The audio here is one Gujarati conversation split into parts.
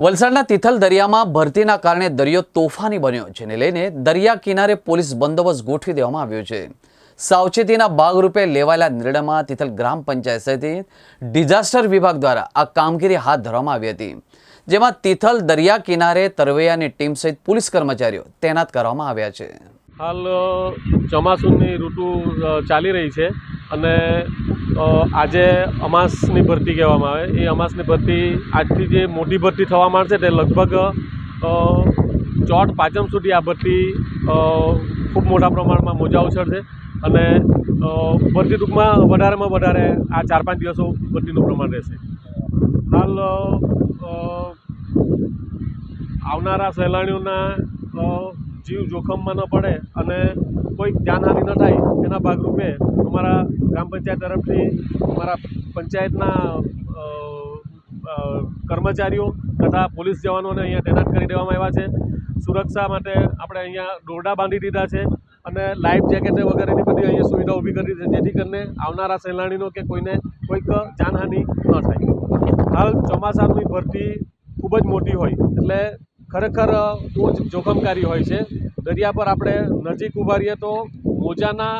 વલસાડના તિથલ દરિયામાં ભરતીના કારણે દરિયો તોફાની બન્યો, જેને લઈને દરિયા કિનારે પોલીસ બંદોબસ્ત ગોઠવી દેવામાં આવ્યો છે. સાવચેતીના ભાગરૂપે લેવાયેલા નિર્ણયમાં તિથલ ગ્રામ પંચાયત સહિત ડિઝાસ્ટર વિભાગ દ્વારા આ કામગીરી હાથ ધરવામાં આવી હતી. જેમાં તિથલ દરિયા કિનારે તરવૈયાની ટીમ સહિત પોલીસ કર્મચારીઓ તૈનાત કરવામાં આવ્યા છે. હાલ ચોમાસુની ઋતુ ચાલી રહી છે અને આજે અમાસની ભરતી કહેવામાં આવે. એ અમાસની ભરતી આજથી જે મોટી ભરતી થવા માંડશે તે લગભગ ચોઠ પાંચમ સુધી આ ભરતી ખૂબ મોટા પ્રમાણમાં મોજા ઉછળશે અને ભરતી ટૂંકમાં વધારેમાં વધારે આ ચાર પાંચ દિવસો ભરતીનું પ્રમાણ રહેશે. હાલ આવનારા સહેલાણીઓના જીવ જોખમમાં ન પડે અને કોઈ જાનહાનિ ન થાય એના ભાગરૂપે અમારા પંચાયત તરફથી અમારા પંચાયતના કર્મચારીઓ તથા પોલીસ જવાનોને અહીંયા તૈનાત કરી દેવામાં આવ્યા છે. સુરક્ષા માટે આપણે અહીંયા દોરડા બાંધી દીધા છે અને લાઈફ જેકેટ વગેરેની બધી અહીંયા સુવિધા ઊભી કરી છે, જેથી કરીને આવનારા સહેલાણીનો કે કોઈને કોઈક જાનહાનિ ન થાય. હાલ ચોમાસાની ભરતી ખૂબ જ મોટી હોય, એટલે ખરેખર બહુ જ જોખમકારી હોય છે. દરિયા પર આપણે નજીક ઊભા રહીએ તો મોજાના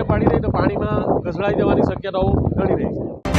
નીચે પાડી દઈએ તો પાણીમાં ઘસડાઈ જવાની શક્યતાઓ ઘણી રહી છે.